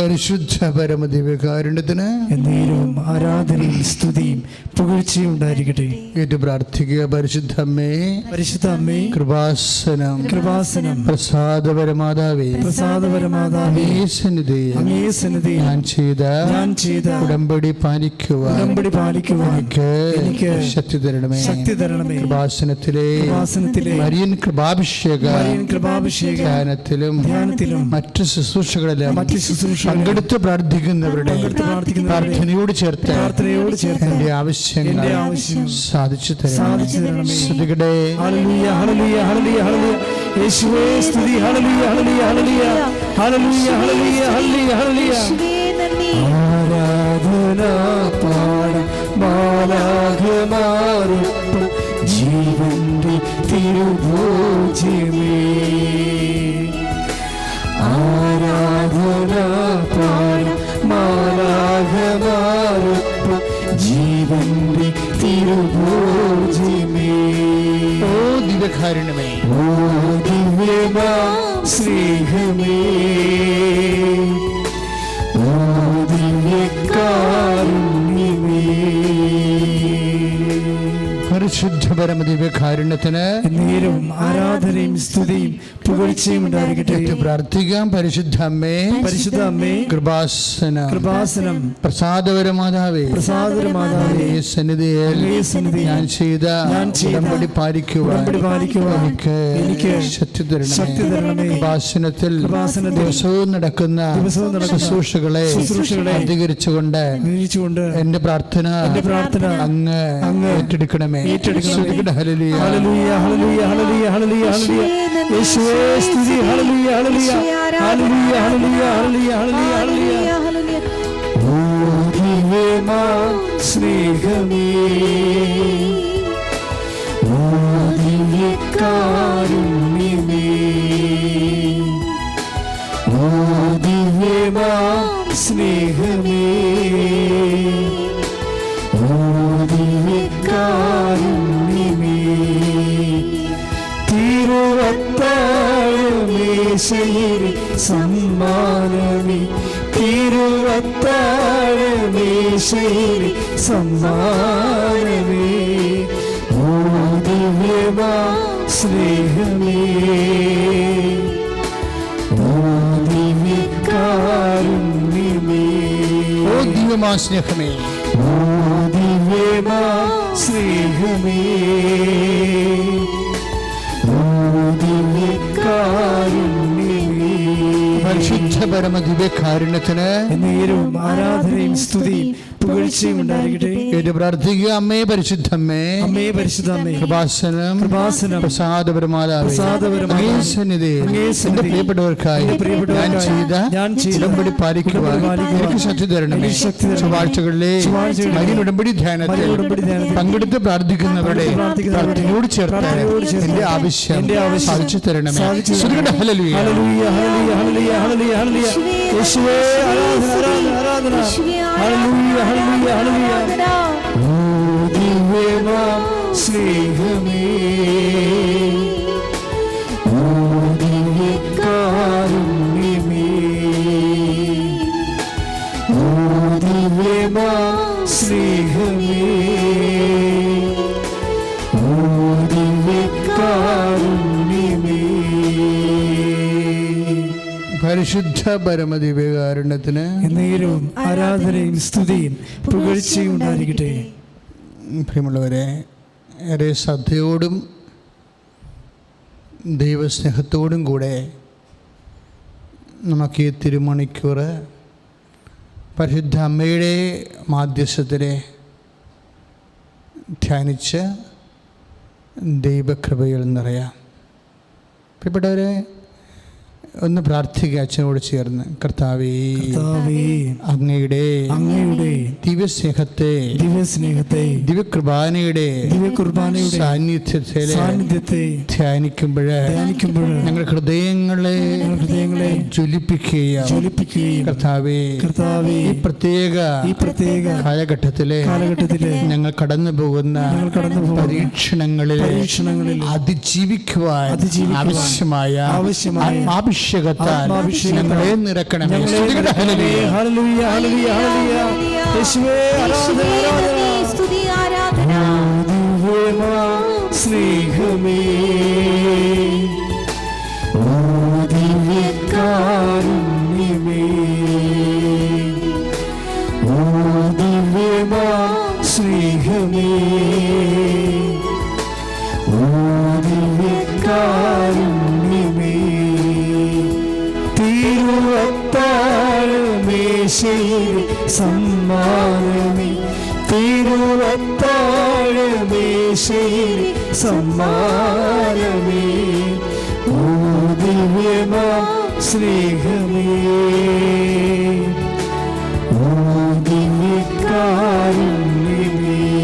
പരിശുദ്ധ പരമദിവ്യകാരുണ്യത്തിന് എന്നേരവും ആരാധനയും സ്തുതിയും പുകഴ്ചയും ഉണ്ടായിരിക്കട്ടെ. ഏറ്റു പ്രാർത്ഥിക്കുക പരിശുദ്ധ അമ്മേ. പരിശുദ്ധ അമ്മേ കൃപാസനം. കൃപാസനം. പ്രസാദപരമാതാവേ. പ്രസാദപരമാതാവേ. സന്നിധി അങ്ങേ സന്നിധിയിൽ ഞാൻ ചെയ്ത ഞാൻ ചെയ്ത ഉടമ്പടി പാലിക്കുവാൻ ഉടമ്പടി പാലിക്കുവാൻ എനിക്ക് എനിക്ക് ശക്തി തരണമേ. ശക്തി തരണമേ. കൃപാസനത്തിലെ കൃപാസനത്തിലെ മരിയൻ കൃപാഭിഷേക മരിയൻ കൃപാഭിഷേക ധ്യാനത്തിലും ധ്യാനത്തിലും മറ്റു ശുശ്രൂഷകളിലും മറ്റു ശുശ്രൂഷകളിലും പങ്കെടുത്ത് പ്രാർത്ഥിക്കുന്നവരുടെ പ്രാർത്ഥനയോട് ചേർത്ത് പ്രാർത്ഥനയോട് ചേർത്ത് എന്റെ ആവശ്യങ്ങൾ സാധിച്ചു തരണം ശ്രുതികടെ ഹല്ലേലൂയ ഹല്ലേലൂയ ഹല്ലേലൂയ ഹല്ലേലൂയ. യേശുവേ സ്തുതി. ഹല്ലേലൂയ ഹല്ലേലൂയ ഹല്ലേലൂയ. ഹല്ലേലൂയ ഹല്ലേലൂയ ഹല്ലേലൂയ ഹല്ലേലൂയ. ആരാധന പാടം ജീവന്റെ തിരുഭോജ്യമേ. ആരാധന മാലാഘമാരൊപ്പം ജീവന്റെ തിരുഭോജ്യമേ ഓ ദിവ്യകാരുണ്യമേ. ഓ ദിവ്യമാ സ്നേഹമേ. ഓ ദിവ്യകാരുണ്യമേ പരിശുദ്ധ പരമ ദിവ്യകാരുണ്യത്തിന് നേരവും ആരാധനയും സ്തുതിയും പുകഴ്ചയും ഉണ്ടായിരിക്കട്ടെ. പ്രാർത്ഥിക്കാം. പരിശുദ്ധ അമ്മേ പരിശുദ്ധ അമ്മേ കൃപാസന കൃപാസനം പ്രസാദപരമാതാവേ, ഈ സന്നിധിയിൽ സന്നിധിയിൽ ഞാൻ ചെയ്ത ഉടമ്പടി പാലിക്കുവാൻ എനിക്ക് എനിക്ക് ശക്തി ശക്തി തരണമേ. തരണമേ. കൃപാസനത്തിൽ കൃപാസനത്തിൽ ദിവസവും നടക്കുന്ന ശുശ്രൂഷകളെ അധികരിച്ചുകൊണ്ട് എന്റെ പ്രാർത്ഥന എന്റെ പ്രാർത്ഥന അങ്ങ് അങ്ങ് ഏറ്റെടുക്കണമേ. സ്നേഹമേ. ദിവ്യമാ സ്നേഹമേ. തിരുവത്താഴമേശയിൽ സമ്മാനമേ. തിരുവത്താഴമേശയിൽ സമ്മാനമേ. ഓ ദിവ്യമാ സ്നേഹമേ. ഓ ദിവ്യകാരുണ്യമേ ദിവ്യമാ സ്നേഹമേ. ഓ ദിവ്യമാ സ്നേഹമേ. ഓ ദിവ്യകാരുണ്യമേ പരിശുദ്ധ പരമ ദിവ്യകാരുണ്യത്തിന് എന്നേരും ആരാധനയും സ്തുതിയും ഏറ്റു പ്രാർത്ഥിക്കുക. അമ്മേ പരിശുദ്ധമ്മേ. അമ്മേ പരിശുദ്ധമ്മേ. കൃപാസനം കൃപാസനം. സന്നിധിയിൽ അങ്ങേ എന്റെ പ്രിയപ്പെട്ടവർക്കായി ഞാൻ ചെയ്ത ഞാൻ ഉടമ്പടി പാലിക്കുവാൻ എനിക്ക് ശക്തി തരണമേ. ചൊവ്വാഴ്ചകളിലെ മരിയൻ ഉടമ്പടി ധ്യാനത്തിൽ പങ്കെടുത്ത് പ്രാർത്ഥിക്കുന്നവരുടെ പ്രാർത്ഥനയോട് ചേർത്ത് എന്റെ ആവശ്യം സാധിച്ചു തരണമേ. ഹല്ലേലൂയ. ഹല്ലേലൂയ, ഹല്ലേലൂയ, ഹല്ലേലൂയ, ഹല്ലേലൂയ, ഹല്ലേലൂയ. യേശുവേ, ആരാധന, സ്നേഹമേ. സ്നേഹമേ. പരിശുദ്ധ പരമ ദിവ്യകാരുണ്യത്തിന് നേരവും ആരാധനയും സ്തുതിയും പുകഴ്ചയും ഉണ്ടായിരിക്കട്ടെ. പ്രിയമുള്ളവരെ ഏറെ ശ്രദ്ധയോടും ദൈവസ്നേഹത്തോടും കൂടെ നമുക്ക് ഈ തിരുമണിക്കൂർ പരിശുദ്ധ അമ്മയുടെ മാധ്യസ്ഥത്തിലെ ധ്യാനിച്ച് ദൈവകൃപയിൽ നിറയാം. പ്രിയപ്പെട്ടവരെ ഒന്ന് പ്രാർത്ഥിക്കുക അച്ഛനോട് ചേർന്ന്. കർത്താവേ അങ്ങയുടെ അങ്ങയുടെ ദിവ്യസ്നേഹത്തെ ദിവ്യസ്നേഹത്തെ ദിവ്യകൃപാനയുടെ ദിവ്യകുർബാനയുടെ സാന്നിധ്യത്തിലെ സാന്നിധ്യത്തെ ധ്യാനിക്കുമ്പോൾ ധ്യാനിക്കുമ്പോൾ ഞങ്ങളുടെ ഹൃദയങ്ങളെ ഹൃദയങ്ങളെ ജ്വലിപ്പിക്കുകയും ജ്വലിപ്പിക്കുകയും കർത്താവേ കർത്താവേ ഈ പ്രത്യേക ഈ പ്രത്യേക കാലഘട്ടത്തിലെ കാലഘട്ടത്തിലെ ഞങ്ങൾ കടന്നു പോകുന്ന ഞങ്ങൾ കടന്നു പോകുന്ന പരീക്ഷണങ്ങളിൽ പരീക്ഷണങ്ങളിൽ അതിജീവിക്കുവാൻ അതിജീവിക്കുവാൻ ആവശ്യമായ ആവശ്യമായ ആത്മാഭിഷേകത്താൽ ഞങ്ങളെ നിറക്കണമേ. സ്തുതിക്കട്ടെ, സമ്മാനമേ. തിരുവത്താഴമേശയിൽ സമ്മാനമേ. ഓ ദിവ്യമാം സ്നേഹമേ. ഓ ദിവ്യകാരുണ്യമേ.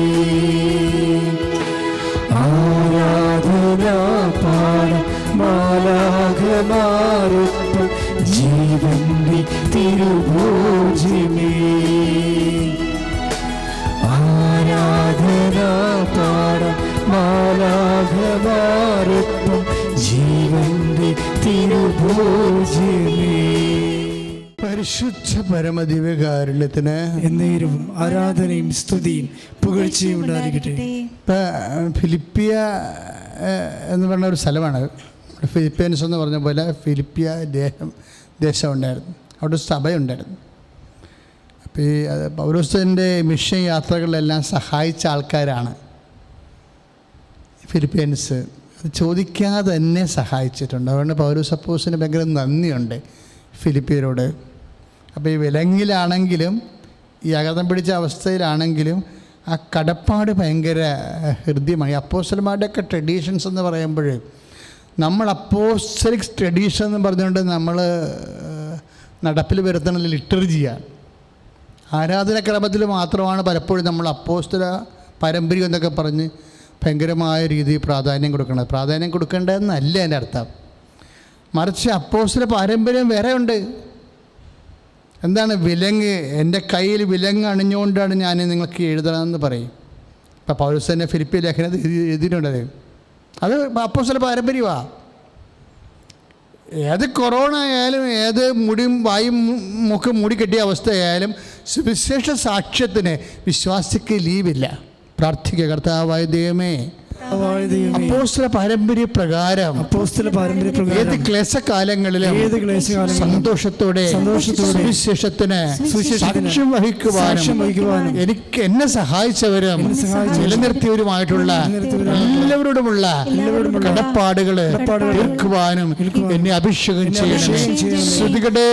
ആരാധന പാട തിരുഭോജ്യമേ. മാലാഘമാരൊപ്പം ജീവന്റെ തിരുഭോജ്യമേ. പരിശുദ്ധ പരമദിവ്യകാരുണ്യത്തിന് എന്നേരും ആരാധനയും സ്തുതിയും പുകഴ്ചയും ഉണ്ടായിരിക്കട്ടെ. ഇപ്പം ഫിലിപ്പിയ എന്ന് പറഞ്ഞ ഒരു സ്ഥലമാണ്. ഫിലിപ്പീൻസ് എന്ന് പറഞ്ഞ പോലെ ഫിലിപ്പിയ ദേഹം ദേശം ഉണ്ടായിരുന്നു. അവിടെ സഭയുണ്ടായിരുന്നു. അപ്പോൾ ഈ പൗരസ്തന്റെ മിഷൻ യാത്രകളിലെല്ലാം സഹായിച്ച ആൾക്കാരാണ്. ഫിലിപ്പീൻസ് ചോദിക്കാതെ തന്നെ സഹായിച്ചിട്ടുണ്ട്. അതുകൊണ്ട് പൗരസ് സപ്പോസിന് ഭയങ്കര നന്ദിയുണ്ട് ഫിലിപ്പീനോട് അപ്പോൾ ഈ വിലങ്ങിലാണെങ്കിലും ഈ അകതം പിടിച്ച അവസ്ഥയിലാണെങ്കിലും ആ കടപ്പാട് ഭയങ്കര ഹൃദ്യമാണ് ഈ അപ്പോസ്റ്റലന്മാരുടെയൊക്കെ ട്രഡീഷൻസ് എന്ന് പറയുമ്പോൾ നമ്മൾ അപ്പോസ്റ്റലിക് ട്രഡീഷൻ എന്ന് പറഞ്ഞുകൊണ്ട് നമ്മൾ നടപ്പിൽ വരുത്തുന്നത് ലിറ്റർജിയാണ് ആരാധനക്രമത്തിൽ മാത്രമാണ് പലപ്പോഴും നമ്മൾ അപ്പോസ്റ്റല പാരമ്പര്യം എന്നൊക്കെ പറഞ്ഞ് ഭയങ്കരമായ രീതിയിൽ പ്രാധാന്യം കൊടുക്കണം പ്രാധാന്യം കൊടുക്കേണ്ടതെന്നല്ല എന്റെ അർത്ഥം. മറിച്ച് അപ്പോസ്തല പാരമ്പര്യം വേറെ ഉണ്ട് എന്താണ് വിലങ്ങ്? എന്റെ കയ്യിൽ വിലങ്ങ് അണിഞ്ഞുകൊണ്ടാണ് ഞാൻ നിങ്ങൾക്ക് എഴുതണമെന്ന് പറയും. ഇപ്പം പൗരസ്തന്റെ ഫിലിപ്പി ലേഖനത്തിൽ എഴുതി എഴുതിയിട്ടുണ്ടത്. അത് അപ്പോസിലെ പാരമ്പര്യമാണ് ഏത് കൊറോണ ആയാലും ഏത് മുടിയും വായും മുക്കും മുഖം മൂടി കെട്ടിയ അവസ്ഥയായാലും സുവിശേഷ സാക്ഷ്യത്തിന് വിശ്വാസിക്ക് ലീവില്ല. പ്രാർത്ഥിക്കുക കർത്താവായ ദൈവമേ അപ്പോസ്തല പാരമ്പര്യ പ്രകാരം അപ്പോസ്തല പാരമ്പര്യ ഏത് പ്രകാരം ക്ലേശകാലങ്ങളിലും ഏത് ക്ലേശകാലങ്ങളിലും സന്തോഷത്തോടെ സന്തോഷത്തോടെ സുവിശേഷത്തിന് സാക്ഷ്യം വഹിക്കുവാനും എനിക്ക് എന്നെ സഹായിച്ചവരും നിലനിർത്തിയവരുമായിട്ടുള്ള എല്ലാവരോടുമുള്ള കടപ്പാടുകൾ തീർക്കുവാനും എന്നെ അഭിഷേകം ചെയ്യണം ശ്രുതികടേ.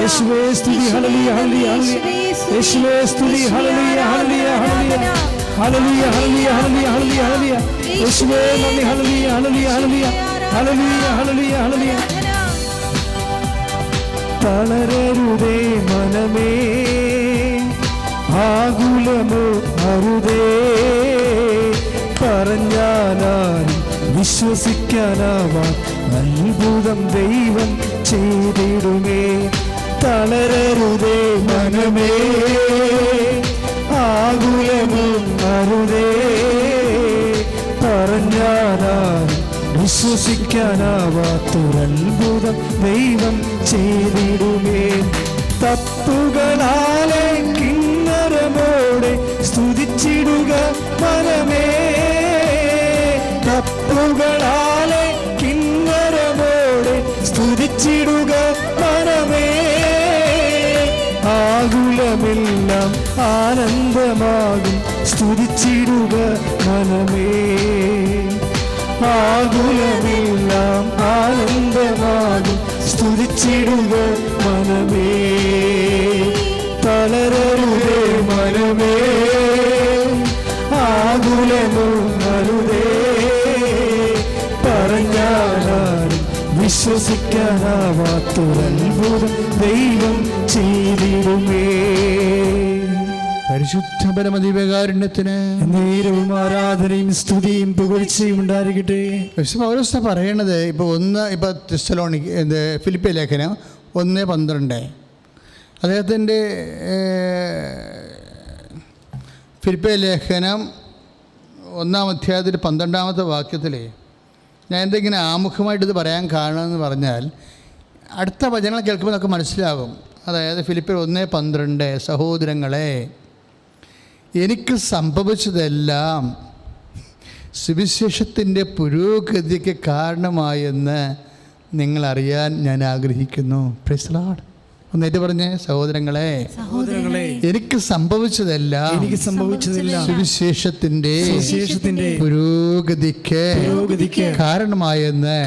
യേശുവേ സ്തുതി ഹല്ലേലൂയ, ഹല്ലേലൂയ, ഹല്ലേലൂയ. യേശുവേ സ്തുതി ഹല്ലേലൂയ, ഹല്ലേലൂയ, ഹല്ലേലൂയ. ഹല്ലേലൂയ, ഹല്ലേലൂയ, ഹല്ലേലൂയ, ഹല്ലേലൂയ, ഹല്ലേലൂയ. യേശുവേ നന്ദി ഹല്ലേലൂയ, ഹല്ലേലൂയ, ഹല്ലേലൂയ. ഹല്ലേലൂയ, ഹല്ലേലൂയ, ഹല്ലേലൂയ. തളരരുതേ മനമേ ആകുലമോ അരുതേ പറഞ്ഞാലും വിശ്വസിക്കാനാവാൻ അത്ഭുതം ദൈവം ചെയ്തിടുമേ തളരരുതേ മനമേ. ആകുലമും അരുതേ. പറഞ്ഞാലും വിശ്വസിക്കാനാവാത്തൊരത്ഭുതം ദൈവം ചെയ്തിടുമേ. തപ്പുകളാലെ കിന്നരമോടെ സ്തുതിച്ചിടുക മനമേ. തപ്പുകളാലെ കിന്നരമോടെ സ്തുതിച്ചിടുക ആനന്ദമാകും. സ്തുതിച്ചിടുക മനമേ. ആകുലമെല്ലാം ആനന്ദമാകും. സ്തുതിച്ചിടുക മനമേ. തളരരുതേ മനമേ. ആകുലമോ അരുതേ പറഞ്ഞാലും വിശ്വസിക്കാനാവാത്തൊരത്ഭുതം ദൈവം ചെയ്തിടുമേ. പരിശുദ്ധ പരമദീപകാരുണ്യത്തിന് നേരവും ആരാധനയും സ്തുതിയും പുകഴ്ചയും ഉണ്ടായിരിക്കട്ടെ. പൗരസ്ഥ പറയണത് ഇപ്പോൾ ഒന്ന് ഇപ്പോൾ തെസ്സലോണിക്ക് എന്ത് ഫിലിപ്പി ലേഖനം ഒന്ന് പന്ത്രണ്ട്. അദ്ദേഹത്തിന്റെ ഫിലിപ്പി ലേഖനം ഒന്നാം അധ്യായത്തിൽ പന്ത്രണ്ടാമത്തെ വാക്യത്തിൽ ഞാൻ എന്തെങ്കിലും ആമുഖമായിട്ട് ഇത് പറയാൻ കാണുമെന്ന് പറഞ്ഞാൽ അടുത്ത വചനങ്ങൾ കേൾക്കുമ്പോൾ നമുക്ക് മനസ്സിലാകും അതായത് ഫിലിപ്പിൽ ഒന്ന് പന്ത്രണ്ട് സഹോദരങ്ങളെ എനിക്ക് സംഭവിച്ചതെല്ലാം സുവിശേഷത്തിന്റെ പുരോഗതിക്ക് കാരണമായെന്ന് നിങ്ങൾ അറിയാൻ ഞാൻ ആഗ്രഹിക്കുന്നു. പ്രൈസ്ലാഡ് ഒന്നേറ്റ് പറഞ്ഞേ? സഹോദരങ്ങളെ സഹോദരങ്ങളെ എനിക്ക് സംഭവിച്ചതെല്ലാം. എനിക്ക് സംഭവിച്ചതെല്ലാം. സുവിശേഷത്തിന്റെ സുവിശേഷത്തിന്റെ പുരോഗതിക്ക് പുരോഗതിക്ക് കാരണമായെന്ന്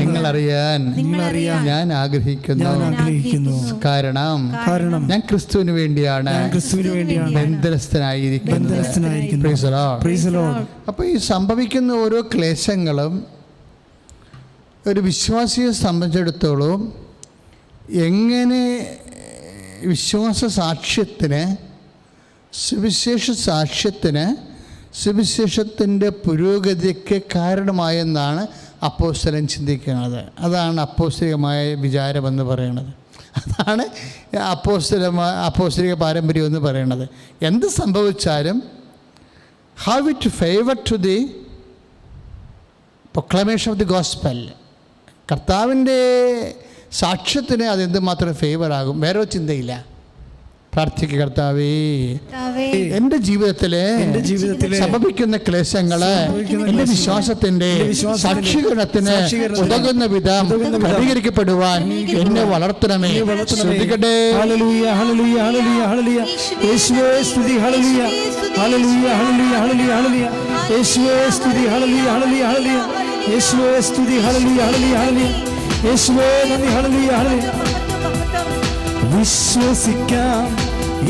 നിങ്ങൾ അറിയാൻ നിങ്ങളറിയാൻ ഞാൻ ആഗ്രഹിക്കുന്നു. ആഗ്രഹിക്കുന്നു. കാരണം കാരണം ഞാൻ ക്രിസ്തുവിന് വേണ്ടിയാണ് ക്രിസ്തുവിന് വേണ്ടിയാണ് ബന്ധനസ്ഥനായിരിക്കുന്നത്. അപ്പോൾ ഈ സംഭവിക്കുന്ന ഓരോ ക്ലേശങ്ങളും ഒരു വിശ്വാസിയെ സംബന്ധിച്ചിടത്തോളം എങ്ങനെ വിശ്വാസ സാക്ഷ്യത്തിന് സുവിശേഷ സാക്ഷ്യത്തിന് സുവിശേഷത്തിന്റെ പുരോഗതിക്ക് കാരണമായെന്നാണ് അപ്പോസ്തലൻ ചിന്തിക്കുന്നത്. അതാണ് അപ്പോസ്തലികമായ വിചാരമെന്ന് പറയുന്നത്. അതാണ് അപ്പോസ്തലമായ അപ്പോസ്തലിക പാരമ്പര്യം എന്ന് പറയുന്നത്. എന്ത് സംഭവിച്ചാലും how it favour to the proclamation of the gospel കർത്താവിന്റെ സാക്ഷ്യത്തിന് അത് എന്തുമാത്രം ഫേവർ ആകും? വേറെ ചിന്തയില്ല. പ്രാർത്ഥിക്കുക കർത്താവേ. എന്റെ ജീവിതത്തിലെ എന്റെ ജീവിതത്തിലെ സംഭവിക്കുന്ന ക്ലേശങ്ങളെ എന്റെ വിശ്വാസത്തിന്റെ സാക്ഷീകരണത്തിന് ഉതകുന്ന വിധം ക്രമീകരിക്കപ്പെടുവാൻ എന്നെ വളർത്തണമേ. ശ്രദ്ധിക്കട്ടെ. യേശുവേ സ്തുതി ഹല്ലേലൂയ. വിശ്വസിക്കാം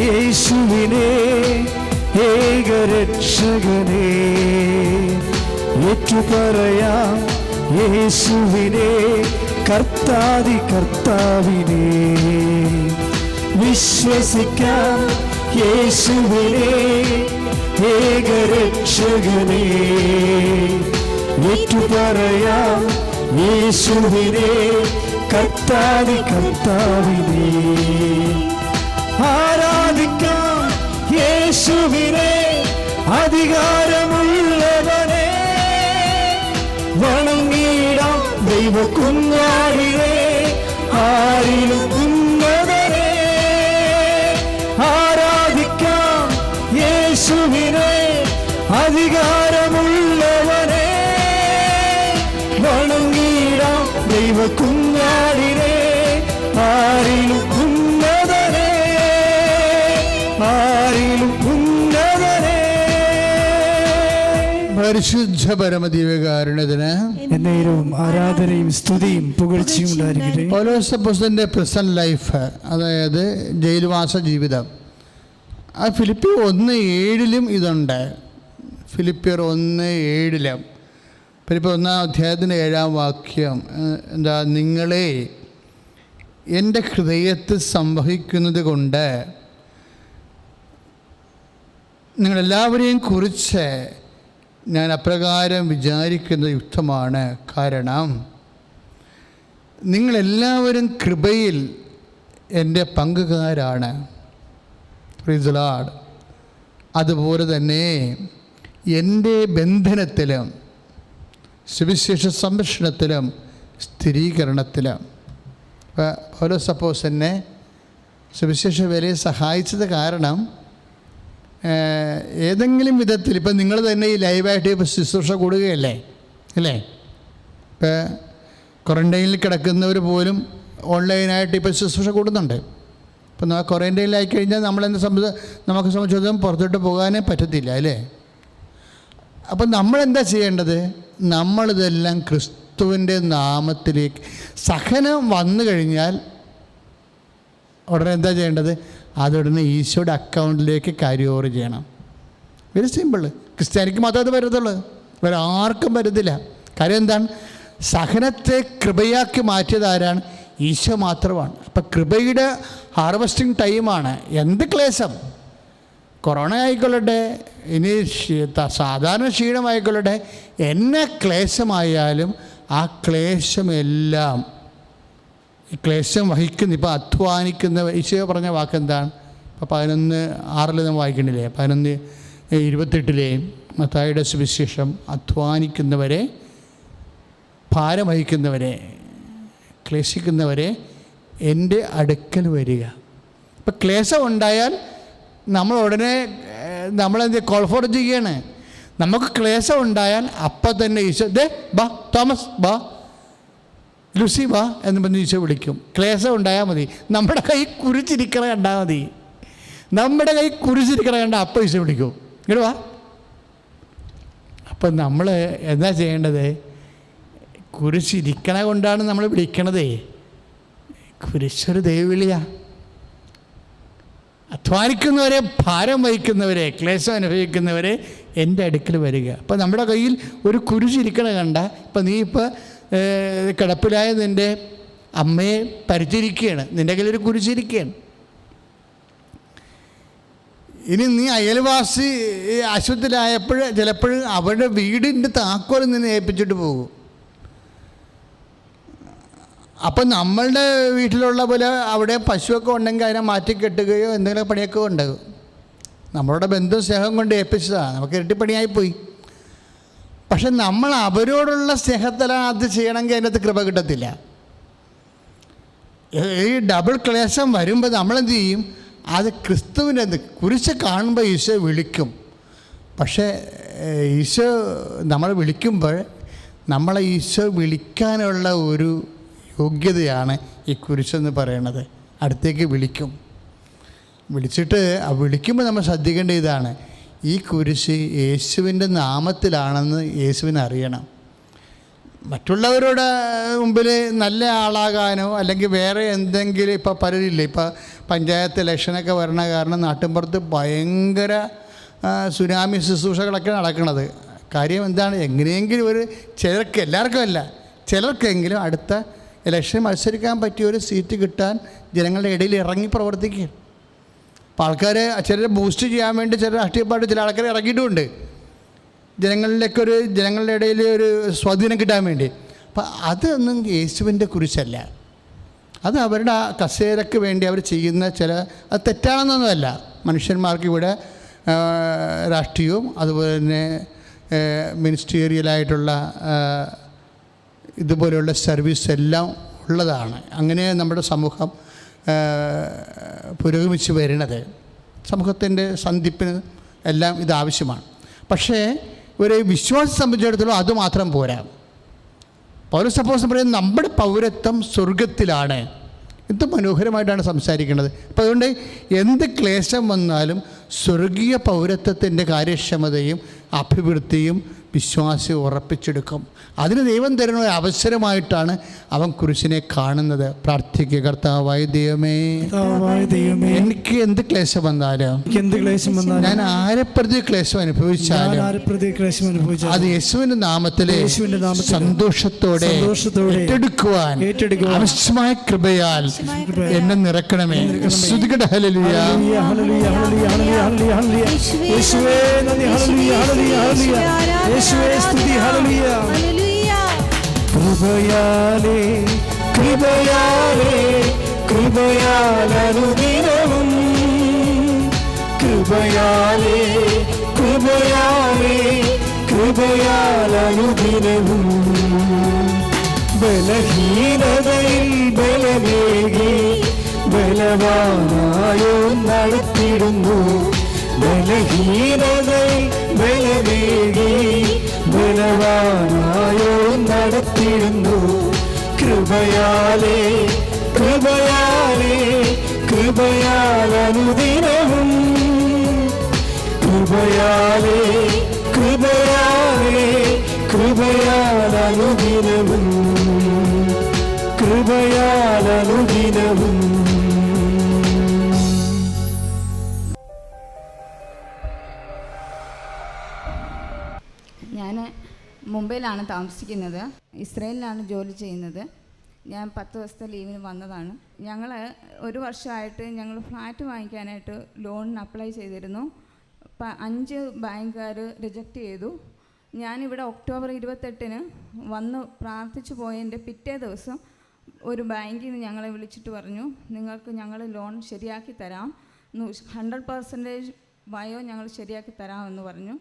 യേശുവിനെ ഏകരക്ഷകനെ ഏറ്റുപറയാം യേശുവിനെ കർത്താതി കർത്താവിനെ. വിശ്വസിക്കാം യേശുവിനെ ഏകരക്ഷകനെ ഏറ്റുപറയാം യേശുവിനെ കർത്താതി കർത്താവിനെ. ആരാധിക്കാം യേശുവിനെ അധികാരമുള്ളവനെ. വണങ്ങിയിടാം ദൈവ കുഞ്ഞാടിനെ ആരിലും പരിശുദ്ധ പരമദീവകാരണത്തിന് എന്നേരവും ആരാധനയും സ്തുതിയും പുകഴ്ചയും ഉണ്ടായിരിക്കട്ടെ. പൗലോസപ്പോസിന്റെ പ്രസന്റ് ലൈഫ് അതായത് ജയിൽവാസ ജീവിതം. ആ ഫിലിപ്പി ഒന്ന് ഏഴിലും ഇതുണ്ട്. ഫിലിപ്പിയർ ഒന്ന് ഏഴിലും. ഫിലിപ്പിയർ ഒന്നാം അധ്യായത്തിന്റെ ഏഴാം വാക്യം എന്താ നിങ്ങളെ എന്റെ ഹൃദയത്തിൽ സംവഹിക്കുന്നത് കൊണ്ട് നിങ്ങളെല്ലാവരെയും കുറിച്ച് ഞാൻ അപ്രകാരം വിചാരിക്കുന്ന യുക്തമാണ് കാരണം നിങ്ങളെല്ലാവരും കൃപയിൽ എന്റെ പങ്കുകാരാണ്. പ്രിസലാഡ് അതുപോലെ തന്നെ എന്റെ ബന്ധനത്തിലും സുവിശേഷ സംരക്ഷണത്തിലും സ്ഥിരീകരണത്തിലും. ഓരോ സപ്പോസ് എന്നെ സുവിശേഷ വേലയെ സഹായിച്ചത് കാരണം ഏതെങ്കിലും വിധത്തിൽ ഇപ്പം നിങ്ങൾ തന്നെ ഈ ലൈവായിട്ട് ഇപ്പോൾ ശുശ്രൂഷ കൂടുകയല്ലേ? അല്ലേ? ഇപ്പോൾ ക്വാറന്റൈനിൽ കിടക്കുന്നവർ പോലും ഓൺലൈനായിട്ട് ഇപ്പോൾ ശുശ്രൂഷ കൂടുന്നുണ്ട്. ഇപ്പം ക്വാറന്റൈനിലായി കഴിഞ്ഞാൽ നമ്മളെന്നെ സംബന്ധിച്ച് നമുക്ക് സംബന്ധിച്ചിടത്തോളം പുറത്തോട്ട് പോകാനേ പറ്റത്തില്ല അല്ലേ? അപ്പം നമ്മളെന്താ ചെയ്യേണ്ടത്? നമ്മളിതെല്ലാം ക്രിസ്തുവിന്റെ നാമത്തിലേക്ക് സഹനം വന്നു കഴിഞ്ഞാൽ ഉടനെ എന്താ ചെയ്യേണ്ടത്? അതുടനെ ഈശോയുടെ അക്കൗണ്ടിലേക്ക് കരിയോറ് ചെയ്യണം. വെരി സിമ്പിൾ ക്രിസ്ത്യാനിക്ക് മാത്രമേ അത് വരത്തുള്ളൂ വേറെ ആർക്കും വരുന്നില്ല കാര്യം എന്താണ്? സഹനത്തെ കൃപയാക്കി മാറ്റിയത് ആരാണ്? ഈശോ മാത്രമാണ്. അപ്പം കൃപയുടെ ഹാർവസ്റ്റിംഗ് ടൈമാണ് എന്ത് ക്ലേശം? കൊറോണ ആയിക്കൊള്ളട്ടെ ഇനി സാധാരണ ക്ഷീണമായിക്കൊള്ളട്ടെ എന്നെ ക്ലേശമായാലും ആ ക്ലേശമെല്ലാം ക്ലേശം വഹിക്കുന്ന. ഇപ്പോൾ അധ്വാനിക്കുന്ന ഈശോ പറഞ്ഞ വാക്കെന്താണ്? ഇപ്പോൾ പതിനൊന്ന് ആറിൽ നമ്മൾ വായിക്കണില്ലേ? പതിനൊന്ന് ഇരുപത്തെട്ടിലെ മത്തായിയുടെ സുവിശേഷം അധ്വാനിക്കുന്നവരെ ഭാരം വഹിക്കുന്നവരെ ക്ലേശിക്കുന്നവരെ എന്റെ അടുക്കൽ വരിക. ഇപ്പം ക്ലേശം ഉണ്ടായാൽ നമ്മൾ ഉടനെ നമ്മളെന്ത് കോൾഫോർഡ് ചെയ്യാണ്? നമുക്ക് ക്ലേശം ഉണ്ടായാൽ അപ്പം തന്നെ ഈശോ ദേ ബാ തോമസ് ബാ ലുസി വാ എന്ന് പറഞ്ഞ് ഈശോ വിളിക്കും. ക്ലേശം ഉണ്ടായാൽ മതി. നമ്മുടെ കൈ കുരിച്ചിരിക്കണ കണ്ടാൽ മതി. നമ്മുടെ കൈ കുരിച്ചിരിക്കണ കണ്ട അപ്പം ഈശോ വിളിക്കും. ഇങ്ങോട്ട് വാ. അപ്പം നമ്മൾ എന്താ ചെയ്യേണ്ടത്? കുരിശിരിക്കണ കൊണ്ടാണ് നമ്മൾ വിളിക്കണതേ. കുരിശൊരു ദൈവവിളിയ. അധ്വാനിക്കുന്നവരെ ഭാരം വഹിക്കുന്നവരെ ക്ലേശം അനുഭവിക്കുന്നവരെ എന്റെ അടുക്കൽ വരിക. അപ്പം നമ്മുടെ കയ്യിൽ ഒരു കുരിശിരിക്കണ കണ്ട ഇപ്പം നീ ഇപ്പോൾ കിടപ്പിലായ നിന്റെ അമ്മയെ പരിചരിക്കുകയാണ്. നിന്റെ കയ്യിൽ ഒരു കുരിശിരിക്കുകയാണ്. ഇനി നീ അയൽവാസി ഈ ആശുപത്രിയിലായപ്പോൾ ചിലപ്പോഴും അവരുടെ വീടിന്റെ താക്കോൽ നിന്നെ ഏൽപ്പിച്ചിട്ട് പോകും. അപ്പം നമ്മളുടെ വീട്ടിലുള്ള പോലെ അവിടെ പശുവൊക്കെ ഉണ്ടെങ്കിൽ അതിനെ മാറ്റി കെട്ടുകയോ എന്തെങ്കിലും പണിയൊക്കെ ഉണ്ടാകും നമ്മളുടെ ബന്ധു സ്നേഹം കൊണ്ട് ഏൽപ്പിച്ചതാണ്. നമുക്ക് ഇരട്ടിപ്പണിയായി പോയി. പക്ഷെ നമ്മൾ അവരോടുള്ള സ്നേഹത്തിലാണ് അത് ചെയ്യണമെങ്കിൽ അതിനകത്ത് കൃപ കിട്ടത്തില്ല. ഈ ഡബിൾ ക്ലേശം വരുമ്പോൾ നമ്മളെന്ത് ചെയ്യും? അത് ക്രിസ്തുവിന്റെ എന്ത് കുരിശ് കാണുമ്പോൾ ഈശോ വിളിക്കും. പക്ഷേ ഈശോ നമ്മൾ വിളിക്കുമ്പോൾ നമ്മളെ ഈശോ വിളിക്കാനുള്ള ഒരു യോഗ്യതയാണ് ഈ കുരിശെന്ന് പറയണത്. അടുത്തേക്ക് വിളിക്കും. വിളിച്ചിട്ട് വിളിക്കുമ്പോൾ നമ്മൾ ശ്രദ്ധിക്കേണ്ട ഇതാണ്. ഈ കുരിശ് യേശുവിന്റെ നാമത്തിലാണെന്ന് യേശുവിന് അറിയണം. മറ്റുള്ളവരുടെ മുമ്പിൽ നല്ല ആളാകാനോ അല്ലെങ്കിൽ വേറെ എന്തെങ്കിലും ഇപ്പോൾ പലരില്ല ഇപ്പോൾ പഞ്ചായത്ത് ഇലക്ഷനൊക്കെ വരണ കാരണം നാട്ടിൻപുറത്ത് ഭയങ്കര സുനാമി ശുശ്രൂഷകളൊക്കെ നടക്കുന്നത് കാര്യം എന്താണ് എങ്ങനെയെങ്കിലും ഒരു ചിലർക്ക് എല്ലാവർക്കും അല്ല ചിലർക്കെങ്കിലും അടുത്ത ഇലക്ഷൻ മത്സരിക്കാൻ പറ്റിയ ഒരു സീറ്റ് കിട്ടാൻ ജനങ്ങളുടെ ഇടയിൽ ഇറങ്ങി പ്രവർത്തിക്കുക. അപ്പോൾ ആൾക്കാർ ചിലരെ ബൂസ്റ്റ് ചെയ്യാൻ വേണ്ടി ചില രാഷ്ട്രീയ പാർട്ടി ചില ആൾക്കാർ ഇറക്കിയിട്ടുമുണ്ട് ജനങ്ങളിലേക്ക് ഒരു ജനങ്ങളുടെ ഇടയിൽ ഒരു സ്വാധീനം കിട്ടാൻ വേണ്ടി. അപ്പം അതൊന്നും യേശുവിന്റെ കുരിശല്ല. അത് അവരുടെ ആ കസേരക്ക് വേണ്ടി അവർ ചെയ്യുന്ന ചില അത് തെറ്റാണെന്നൊന്നുമല്ല മനുഷ്യന്മാർക്ക് ഇവിടെ രാഷ്ട്രീയവും അതുപോലെ തന്നെ മിനിസ്റ്റീരിയലായിട്ടുള്ള ഇതുപോലെയുള്ള സർവീസ് എല്ലാം ഉള്ളതാണ്. അങ്ങനെ നമ്മുടെ സമൂഹം പുരോഗമിച്ച് വരുന്നത്. സമൂഹത്തിന്റെ സന്ധിപ്പിന് എല്ലാം ഇത് ആവശ്യമാണ്. പക്ഷേ ഒരു വിശ്വാസം സംബന്ധിച്ചിടത്തോളം അതുമാത്രം പോരാ. പൗരസപ്പോസ് പറയുന്നത് നമ്മുടെ പൗരത്വം സ്വർഗത്തിലാണ് ഇത് മനോഹരമായിട്ടാണ് സംസാരിക്കുന്നത്. അപ്പോൾ അതുകൊണ്ട് എന്ത് ക്ലേശം വന്നാലും സ്വർഗീയ പൗരത്വത്തിന്റെ കാര്യക്ഷമതയും അഭിവൃദ്ധിയും വിശ്വാസി ഉറപ്പിച്ചെടുക്കും. അതിന് ദൈവം തരുന്ന ഒരു അവസരമായിട്ടാണ് അവൻ കുരിശിനെ കാണുന്നത്. പ്രാർത്ഥിക്കുക കർത്താവായ ദൈവമേ കർത്താവായ ദൈവമേ എനിക്ക് എന്ത് ക്ലേശം വന്നാലും എനിക്ക് എന്ത് ക്ലേശം വന്നാലും ഞാൻ ആരെപ്രതി ക്ലേശം അനുഭവിച്ചാലും ആരെ ക്ലേശം അനുഭവിച്ചാലും അത് യേശുവിന്റെ നാമത്തിലെ നാമത്തിൽ സന്തോഷത്തോടെ ഏറ്റെടുക്കുവാൻ ആവശ്യമായ കൃപയാൽ എന്നെ നിറക്കണമേ. ശ്രുതികട ഹല്ലേലൂയ. ഹല്ലേലൂയ, ഹല്ലേലൂയ, ഹല്ലേലൂയ, ഹല്ലേലൂയ, ഹല്ലേലൂയ. യേശുവേ നന്ദി ഹല്ലേലൂയ, ഹല്ലേലൂയ, ഹല്ലേലൂയ. യേശുവേ സ്തുതി. ഹല്ലേലൂയ. കൃപയാലേ കൃപയാലേ കൃപയാലനുദിനവും കൃപയാലേ കൃപയാലേ കൃപയാലനുദിനവും ബലഹീനതയിൽ ബലമേകി ബലവാനായോ നടത്തിടുന്നു. ബലഹീനതയിൽ ബലമേകി ബലവാനായോ നടത്തിയിരുന്നു കൃപയാലേ കൃപയാലേ കൃപയാലനുദിനവും. കൃപയാലേ കൃപയാലേ കൃപയാലനുദിനവും. കൃപയാലനുദിനവും. മുംബൈയിലാണ് താമസിക്കുന്നത്. ഇസ്രയേലിലാണ് ജോലി ചെയ്യുന്നത്. ഞാൻ പത്ത് ദിവസത്തെ ലീവിന് വന്നതാണ്. ഞങ്ങൾ ഒരു വർഷമായിട്ട് ഞങ്ങൾ ഫ്ലാറ്റ് വാങ്ങിക്കാനായിട്ട് ലോണിന് അപ്ലൈ ചെയ്തിരുന്നു. അഞ്ച് ബാങ്കുകാർ റിജക്റ്റ് ചെയ്തു. ഞാനിവിടെ ഒക്ടോബർ ഇരുപത്തെട്ടിന് വന്ന് പ്രാർത്ഥിച്ചു പോയതിന്റെ പിറ്റേ ദിവസം ഒരു ബാങ്കിൽ നിന്ന് ഞങ്ങളെ വിളിച്ചിട്ട് പറഞ്ഞു നിങ്ങൾക്ക് ഞങ്ങൾ ലോൺ ശരിയാക്കി തരാം. ഹൺഡ്രഡ് പെർസെന്റേജ് വയോ ഞങ്ങൾ ശരിയാക്കി തരാമെന്ന് പറഞ്ഞു.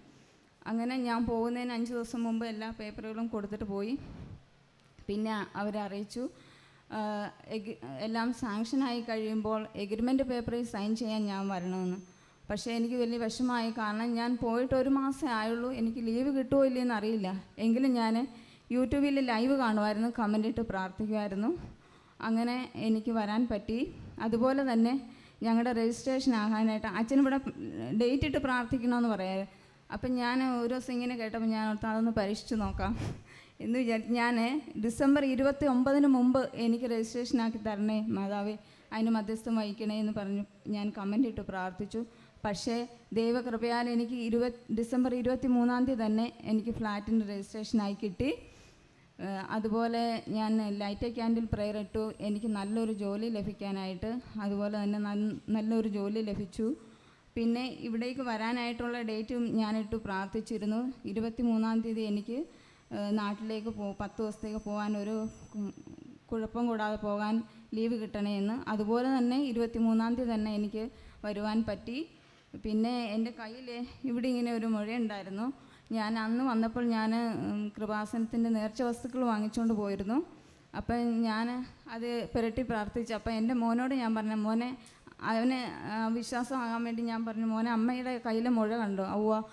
അങ്ങനെ ഞാൻ പോകുന്നതിന് അഞ്ച് ദിവസം മുമ്പ് എല്ലാ പേപ്പറുകളും കൊടുത്തിട്ട് പോയി. പിന്നെ അവരറിയിച്ചു എല്ലാം സാങ്ഷനായി കഴിയുമ്പോൾ എഗ്രിമെന്റ് പേപ്പറിൽ സൈൻ ചെയ്യാൻ ഞാൻ വരണമെന്ന്. പക്ഷേ എനിക്ക് വലിയ വിഷമമായി. കാരണം ഞാൻ പോയിട്ട് ഒരു മാസമേ ആയുള്ളൂ. എനിക്ക് ലീവ് കിട്ടുമോ ഇല്ലയെന്ന് അറിയില്ല. എങ്കിലും ഞാൻ യൂട്യൂബിൽ ലൈവ് കാണുമായിരുന്നു കമന്റ് ഇട്ട് പ്രാർത്ഥിക്കുമായിരുന്നു. അങ്ങനെ എനിക്ക് വരാൻ പറ്റി. അതുപോലെ തന്നെ ഞങ്ങളുടെ രജിസ്ട്രേഷൻ ആകാനായിട്ട് അച്ഛനിവിടെ ഡേറ്റ് ഇട്ട് പ്രാർത്ഥിക്കണമെന്ന് പറയാം അപ്പം ഞാൻ ഓരോ ദിവസം ഇങ്ങനെ കേട്ടപ്പോൾ ഞാൻ ഓർത്ത് അതൊന്ന് പരീക്ഷിച്ച് നോക്കാം. എന്ന് വിചാരിച്ച് ഞാൻ ഡിസംബർ ഇരുപത്തി ഒമ്പതിന് മുമ്പ് എനിക്ക് രജിസ്ട്രേഷൻ ആക്കി തരണേ മാതാവേ അതിന് മധ്യസ്ഥം വഹിക്കണേ എന്ന് പറഞ്ഞു ഞാൻ കമന്റ് ഇട്ട് പ്രാർത്ഥിച്ചു. പക്ഷേ ദൈവകൃപയാൽ എനിക്ക് ഇരുപത് ഡിസംബർ ഇരുപത്തി മൂന്നാം തീയതി തന്നെ എനിക്ക് ഫ്ലാറ്റിന്റെ രജിസ്ട്രേഷനായി കിട്ടി. അതുപോലെ ഞാൻ ലൈറ്റ് ക്യാൻഡിൽ പ്രെയർ ഇട്ടു. എനിക്ക് നല്ലൊരു ജോലി ലഭിക്കാനായിട്ട് അതുപോലെ തന്നെ നല്ലൊരു ജോലി ലഭിച്ചു. പിന്നെ ഇവിടേക്ക് വരാനായിട്ടുള്ള ഡേറ്റും ഞാനിട്ട് പ്രാർത്ഥിച്ചിരുന്നു. ഇരുപത്തി മൂന്നാം തീയതി എനിക്ക് നാട്ടിലേക്ക് പോ പത്ത് ദിവസത്തേക്ക് പോകാൻ ഒരു കുഴപ്പം കൂടാതെ പോകാൻ ലീവ് കിട്ടണേ എന്ന്. അതുപോലെ തന്നെ ഇരുപത്തി മൂന്നാം തീയതി തന്നെ എനിക്ക് വരുവാൻ പറ്റി. പിന്നെ എന്റെ കയ്യിൽ ഇവിടെ ഇങ്ങനെ ഒരു മുഴയുണ്ടായിരുന്നു ഞാൻ അന്ന് വന്നപ്പോൾ ഞാൻ കൃപാസനത്തിന്റെ നേർച്ച വസ്തുക്കൾ വാങ്ങിച്ചുകൊണ്ട് പോയിരുന്നു. അപ്പം ഞാൻ അത് പുരട്ടി പ്രാർത്ഥിച്ചു. അപ്പം എന്റെ മോനോട് ഞാൻ പറഞ്ഞു മോനെ അവന് വിശ്വാസമാകാൻ വേണ്ടി ഞാൻ പറഞ്ഞു മോനെ അമ്മയുടെ കയ്യിലെ മുഴ കണ്ടു? അവ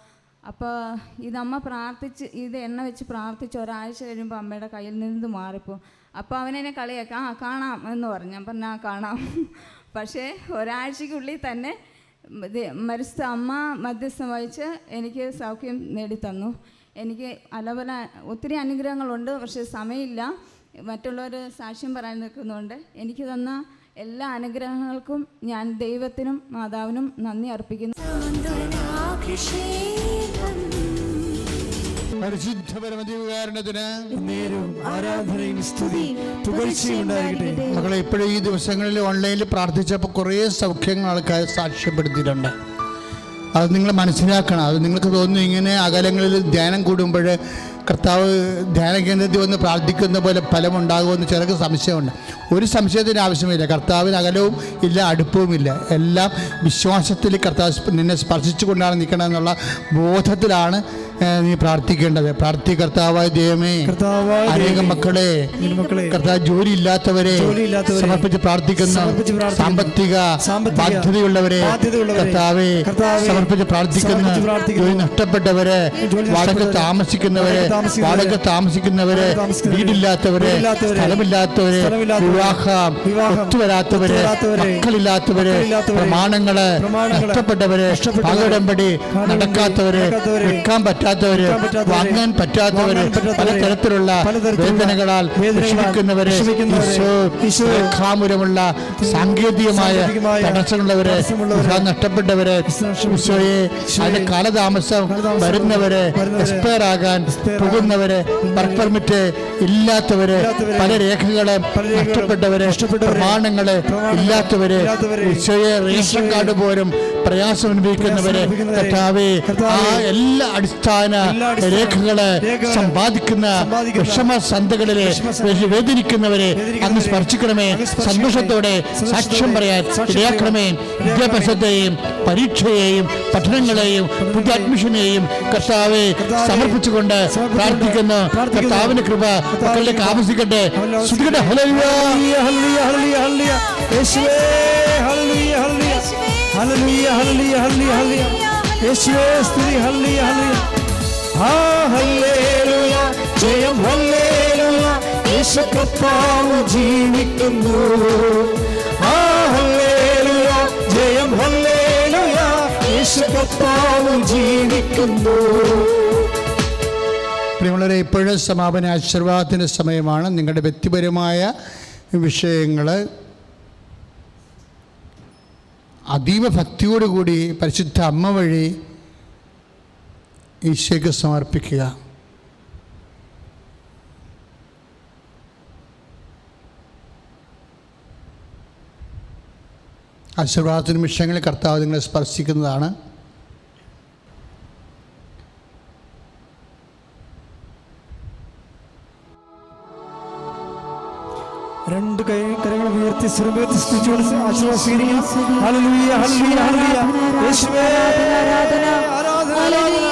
അപ്പോൾ ഇതമ്മ പ്രാർത്ഥിച്ച് ഇത് എണ്ണ വെച്ച് പ്രാർത്ഥിച്ച് ഒരാഴ്ച കഴിയുമ്പോൾ അമ്മയുടെ കയ്യിൽ നിന്ന് മാറിപ്പോ. അപ്പോൾ അവനെന്നെ കളിയാക്കാം ആ കാണാം എന്ന് പറഞ്ഞു. ഞാൻ പറഞ്ഞു ആ കാണാം. പക്ഷേ ഒരാഴ്ചയ്ക്കുള്ളിൽ തന്നെ മരിച്ച അമ്മ മധ്യസ്ഥം വഹിച്ച് എനിക്ക് സൗഖ്യം നേടിത്തന്നു. എനിക്ക് അലപല ഒത്തിരി അനുഗ്രഹങ്ങളുണ്ട് പക്ഷേ സമയമില്ല. മറ്റുള്ളവർ സാക്ഷ്യം പറയാൻ നിൽക്കുന്നുണ്ട്. എനിക്ക് തന്ന എല്ലാ അനുഗ്രഹങ്ങൾക്കും ഞാൻ ദൈവത്തിനും മാതാവിനും നന്ദി അർപ്പിക്കുന്നു. മകളെ പരിശുദ്ധ ആരാധനയും സ്തുതി ഉണ്ടായിരിക്കട്ടെ ഇപ്പോഴും ഈ ദിവസങ്ങളിൽ ഓൺലൈനിൽ പ്രാർത്ഥിച്ചപ്പോൾ കുറേ സൗഖ്യങ്ങൾ ആൾക്കാർ സാക്ഷ്യപ്പെടുത്തിയിട്ടുണ്ട്. അത് നിങ്ങൾ മനസ്സിലാക്കണം. അത് നിങ്ങൾക്ക് തോന്നുന്നു ഇങ്ങനെ അകലങ്ങളിൽ ധ്യാനം കൂടുമ്പോൾ കർത്താവ് ധ്യാന കേന്ദ്രത്തിൽ വന്ന് പ്രാർത്ഥിക്കുന്ന പോലെ ഫലമുണ്ടാകുമെന്ന് ചിലർക്ക് സംശയമുണ്ട്. ഒരു സംശയത്തിന് ആവശ്യമില്ല. കർത്താവിന് അകലവും ഇല്ല അടുപ്പവുമില്ല എല്ലാം വിശ്വാസത്തിൽ കർത്താവ് നിന്നെ സ്പർശിച്ചു കൊണ്ടാണ് നിൽക്കണം എന്നുള്ള ബോധത്തിലാണ് നീ പ്രാർത്ഥിക്കേണ്ടത്. ദൈവമേ കർത്താവായ അനേകം ദൈവമേ, മക്കളെ നിന്റെ മക്കളെ കർത്താവ് ജോലി ഇല്ലാത്തവരെ സമർപ്പിച്ച് പ്രാർത്ഥിക്കുന്ന സാമ്പത്തിക ബാധ്യതയുള്ളവരെ കർത്താവെ സമർപ്പിച്ച് പ്രാർത്ഥിക്കുന്ന ജോലി നഷ്ടപ്പെട്ടവരെ വാടക താമസിക്കുന്നവരെ വാടക താമസിക്കുന്നവരെ, വീടില്ലാത്തവരെ സ്ഥലമില്ലാത്തവരെ വിവാഹം ഒത്തുവരാത്തവരെ മക്കളില്ലാത്തവരെ പ്രമാണങ്ങൾ നഷ്ടപ്പെട്ടവരെ പകടമ്പടി നടക്കാത്തവരെ വെക്കാൻ വിൽക്കാൻ പറ്റാത്തവരെ വാങ്ങാൻ പറ്റാത്തവര് പലതരത്തിലുള്ള വേദനകളാൽ വിഷമിക്കുന്നവര് ഈശോ സാങ്കേതികമായ തടസ്സമുള്ളവര് നഷ്ടപ്പെട്ടവരെ ഈശോയെ അതിന്റെ കാലതാമസം വരുന്നവര് എക്സ്പയർ ആകാൻ പോകുന്നവര് വർക്ക് പെർമിറ്റ് ഇല്ലാത്തവരെ പല രേഖകളെ നഷ്ടപ്പെട്ടവര് പ്രമാണങ്ങൾ ഇല്ലാത്തവര് ഈശോയെ റേഷൻ കാർഡ് പോലും പ്രയാസം അനുഭവിക്കുന്നവരെ കർത്താവെ ആ എല്ലാ അടിസ്ഥാന അടിസ്ഥാന രേഖകൾ സമ്പാദിക്കുന്ന വിഷമ സന്ധകളിലെ വേദനിക്കുന്നവരെ അങ്ങ് സ്പർശിക്കണമേ. സന്തോഷത്തോടെ സാക്ഷ്യം പറയാൻ ഇടയാക്കണമേ വിദ്യാഭ്യാസത്തെയും പരീക്ഷയെയും പഠനങ്ങളെയും പുതിയ അഡ്മിഷനെയും കർത്താവെ സമർപ്പിച്ചുകൊണ്ട് പ്രാർത്ഥിക്കുന്നു. കർത്താവിന്റെ കൃപ മക്കളിലേക്ക് ആവശ്യിക്കട്ടെ അവനിൽ ശ്രുതികട്ടെ ഹല്ലേലൂയ. ഹല്ലേലൂയ, ഹല്ലേലൂയ, ഹലിയ ഹലിയ യേശുവേ, ഹലിയ ഹലിയ ഹലിയ ഹല്ലേലൂയ, ഹല്ലേലൂയ, ഹല്ലേലൂയ. യേശുവേ, സ്തുതി, ഹല്ലേലൂയ, ഹല്ലേലൂയ. ജയം ഹല്ലേലൂയ. യേശു ജീവിക്കുന്നു ജയം ഹല്ലേലൂയ. യേശു ജീവിക്കുന്നു പ്രിയമുള്ളവരെ ഇപ്പോഴും സമാപന ആശീർവാദത്തിന്റെ സമയമാണ് നിങ്ങളുടെ വ്യക്തിപരമായ വിഷയങ്ങൾ അതീവ ഭക്തിയോടുകൂടി പരിശുദ്ധ അമ്മ വഴി ഈശോയ്ക്ക് സമർപ്പിക്കുക. ആശീർവാദ നിമിഷങ്ങളിൽ കർത്താവ് നിങ്ങളെ സ്പർശിക്കുന്നതാണ്. രണ്ട് കൈ കരങ്ങൾ ഉയർത്തി ആശീർവാദം ഹല്ലേലൂയ, ഹല്ലേലൂയ, ആരാധന, ആരാധന.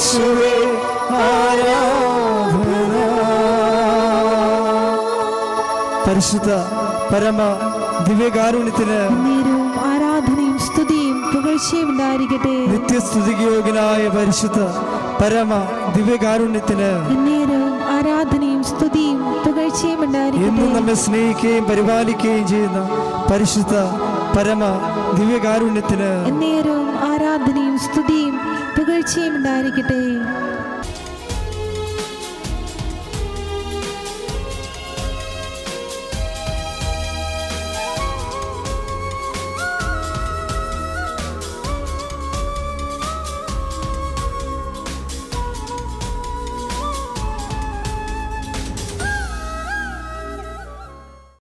യേശുവേ ആരാധന. പരിശുദ്ധ പരമ ദിവ്യകാരുണ്യത്തിന് ആരാധനയും സ്തുതിയും പുകഴ്ചയും ഉണ്ടായിരിക്കട്ടെ. നിത്യസ്തുതിയോഗ്യനായ പരിശുദ്ധ പരമ ദിവ്യകാരുണ്യത്തിന് ആരാധനയും സ്തുതിയും പുകഴ്ചയും എന്നും നമ്മെ സ്നേഹിക്കുകയും പരിപാലിക്കുകയും ചെയ്യുന്ന പരിശുദ്ധ പരമ ദിവ്യകാരുണ്യത്തിന് ആരാധനയും പുകഴ്ചയും ഉണ്ടായിരിക്കട്ടെ